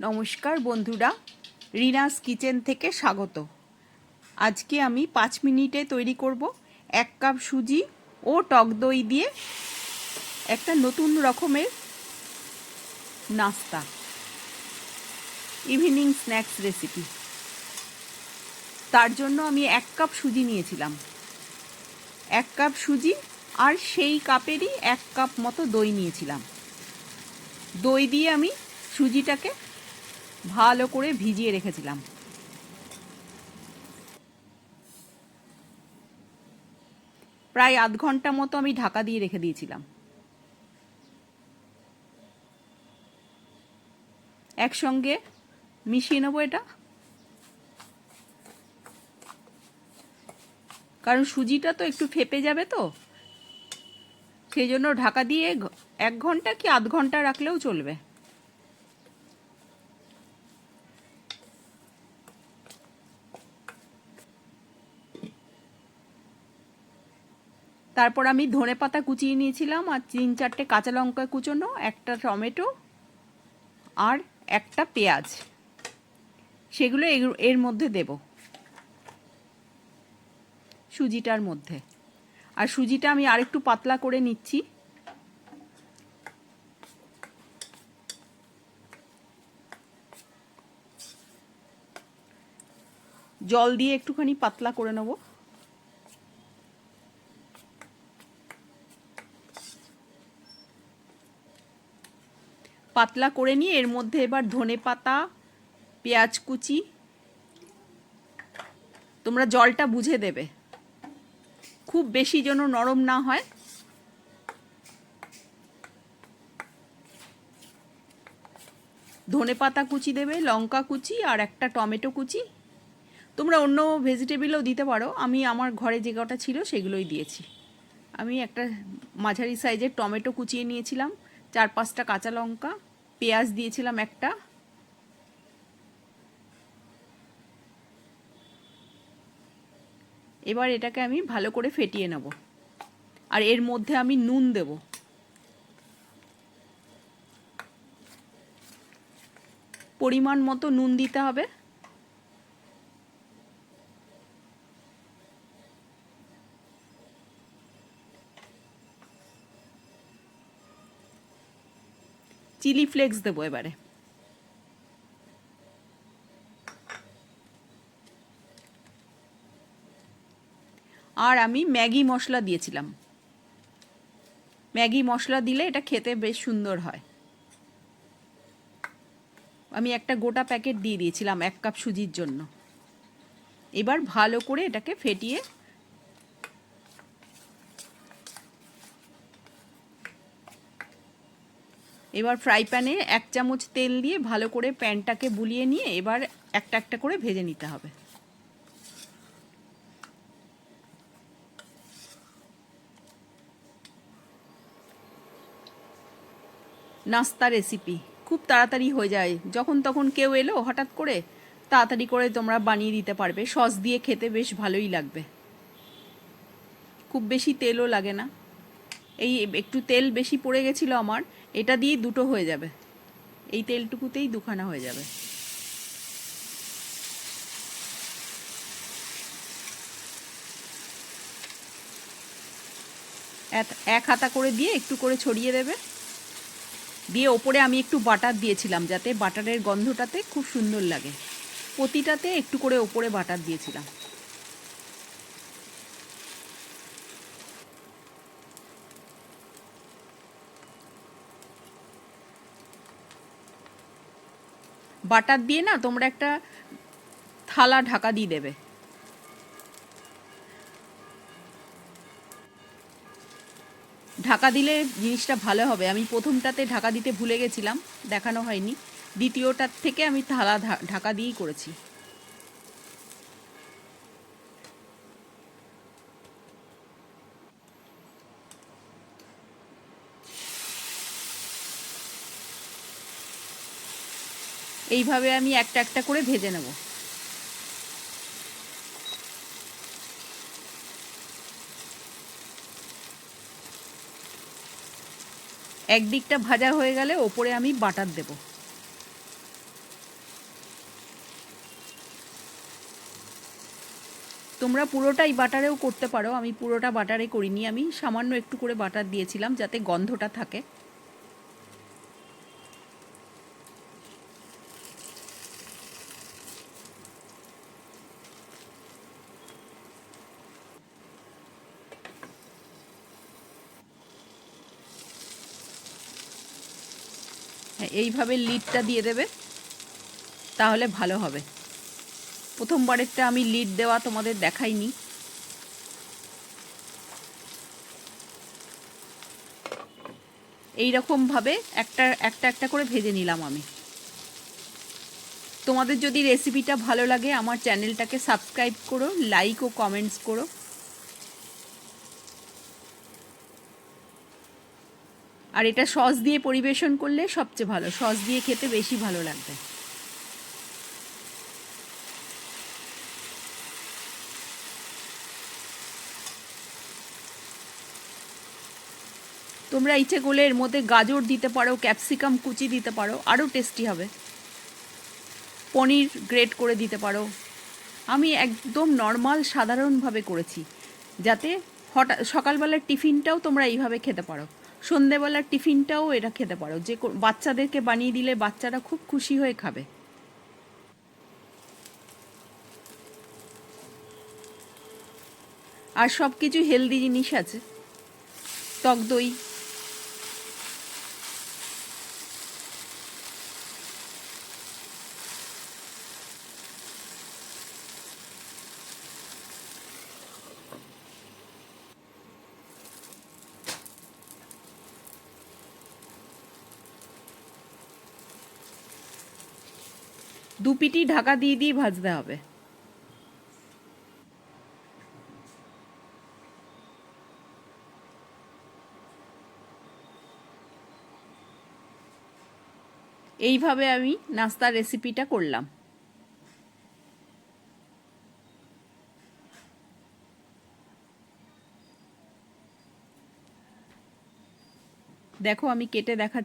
নমস্কার বন্ধুরা, রিনাস কিচেন থেকে স্বাগত। আজকে আমি পাঁচ মিনিটে তৈরি করব এক কাপ সুজি ও টক দই দিয়ে একটা নতুন রকমের নাস্তা। Evening snacks recipe. তার জন্য আমি এক কাপ সুজি নিয়েছিলাম। এক কাপ সুজি আর সেই কাপেরই এক কাপ মতো দই নিয়েছিলাম। দই দিয়ে আমি সুজিটাকে ভালো করে ভিজিয়ে রেখেছিলাম। প্রায় আধ ঘণ্টা মতো আমি ঢাকা দিয়ে রেখে দিয়েছিলাম। একসঙ্গে মিশিয়ে নেব এটা। কারণ সুজিটা তো একটু ফেপে যাবে তো। সেই জন্য ঢাকা দিয়ে এক ঘণ্টা কি আধ ঘণ্টা রাখলেও চলবে। তারপর আমি ধনে পাতা কুচিয়ে নিয়েছিলাম আর তিন চারটে কাঁচা লঙ্কা কুচোনো, একটা টমেটো আর একটা পেঁয়াজ। সেগুলো এর মধ্যে দেব। সুজিটার মধ্যে। আর সুজিটা আমি আরেকটু পাতলা করে নিচ্ছি। জল দিয়ে একটুখানি পাতলা করে নেব। পাতলা করে নিয়ে এর মধ্যে এবার ধনে পাতা, পেঁয়াজ কুচি। তোমরা জলটা বুঝে দেবে। খুব বেশি যেন নরম না হয়। ধনে পাতা কুচি দেবে, লঙ্কা কুচি আর একটা টমেটো কুচি। তোমরা অন্য ভেজিটেবিলও দিতে পারো। আমি আমার ঘরে যে কটা ছিল সেগুলোই দিয়েছি। আমি একটা মাঝারি সাইজের টমেটো কুচিয়ে নিয়েছিলাম। চার পাঁচটা কাঁচা লঙ্কা, পেঁয়াজ দিয়েছিলাম একটা। এবার এটাকে আমি ভালো করে ফেটিয়ে নেব। আর এর মধ্যে আমি নুন দেব। পরিমাণ মতো নুন দিতে হবে। চিলি ফ্লেক্স দেবো এবারে। আর আমি ম্যাগি মশলা দিয়েছিলাম। ম্যাগি মশলা দিলে এটা খেতে বেশ সুন্দর হয়। আমি একটা গোটা প্যাকেট দিয়ে দিয়েছিলাম এক কাপ সুজির জন্য। এবার ভালো করে এটাকে ফেটিয়ে এবার ফ্রাই প্যানে এক চামচ তেল দিয়ে ভালো করে প্যানটাকে বুলিয়ে নিয়ে এবার একটা একটা করে ভেজে নিতে হবে। নাস্তা রেসিপি খুব তাড়াতাড়ি হয়ে যায়। যখন তখন কেউ এলো হঠাৎ করে, তাড়াতাড়ি করে তোমরা বানিয়ে দিতে পারবে। সস দিয়ে খেতে বেশ ভালোই লাগবে। খুব বেশি তেলও লাগে না। এই একটু তেল বেশি পড়ে গেছিল আমার, এটা দিয়ে দুটো হয়ে যাবে। এই তেলটুকুতেই দুখানা হয়ে যাবে। এক হাতা করে দিয়ে একটু করে ছড়িয়ে দেবে। দিয়ে ওপরে আমি একটু বাটার দিয়েছিলাম, যাতে বাটারের গন্ধটাতে খুব সুন্দর লাগে। প্রতিটাতে একটু করে ওপরে বাটার দিয়েছিলাম। বাটার দিয়ে না তোমরা একটা থালা ঢাকা দিয়ে দেবে। ঢাকা দিলে জিনিসটা ভালো হবে। আমি প্রথমটাতে ঢাকা দিতে ভুলে গেছিলাম, দেখানো হয়নি। দ্বিতীয়টার থেকে আমি থালা ঢাকা দিয়েই করেছি। এইভাবে আমি একটা একটা করে ভেজে নেব। একদিকটা ভাজা হয়ে গেলে ওপরে আমি বাটার দেব। তোমরা পুরোটাই বাটারেও করতে পারো, আমি পুরোটা বাটারে করিনি, আমি সামান্য একটু করে বাটার দিয়েছিলাম যাতে গন্ধটা থাকে। এইভাবে লিডটা দিয়ে দেবে, তাহলে ভালো হবে। প্রথমবারেরটা আমি লিড দেওয়া তোমাদের দেখাইনি। এই রকমভাবে একটা একটা একটা করে ভেজে নিলাম আমি। তোমাদের যদি রেসিপিটা ভালো লাগে, আমার চ্যানেলটাকে সাবস্ক্রাইব করো লাইক ও কমেন্টস করো। আর এটা সস দিয়ে পরিবেশন করলে সবচেয়ে ভালো। সস দিয়ে খেতে বেশি ভালো লাগবে। তোমরা ইচ্ছে করলে এর মধ্যে গাজর দিতে পারো, ক্যাপসিকাম কুচি দিতে পারো, আরও টেস্টি হবে। পনির গ্রেট করে দিতে পারো। আমি একদম নর্মাল, সাধারণভাবে করেছি, যাতে হঠাৎ সকালবেলার টিফিনটাও তোমরা এইভাবে খেতে পারো। সন্ধেবেলার টিফিনটাও এরা খেতে পারো। যে বাচ্চাদেরকে বানিয়ে দিলে বাচ্চারা খুব খুশি হয়ে খাবে। আর সব কিছু হেলদি জিনিস আছে। টক দই দু পিটি ঢাকা দিয়ে দিয়ে ভাজতে হবে। এইভাবে আমি নাস্তার রেসিপিটা করলাম। দেখো আমি কেটে দেখা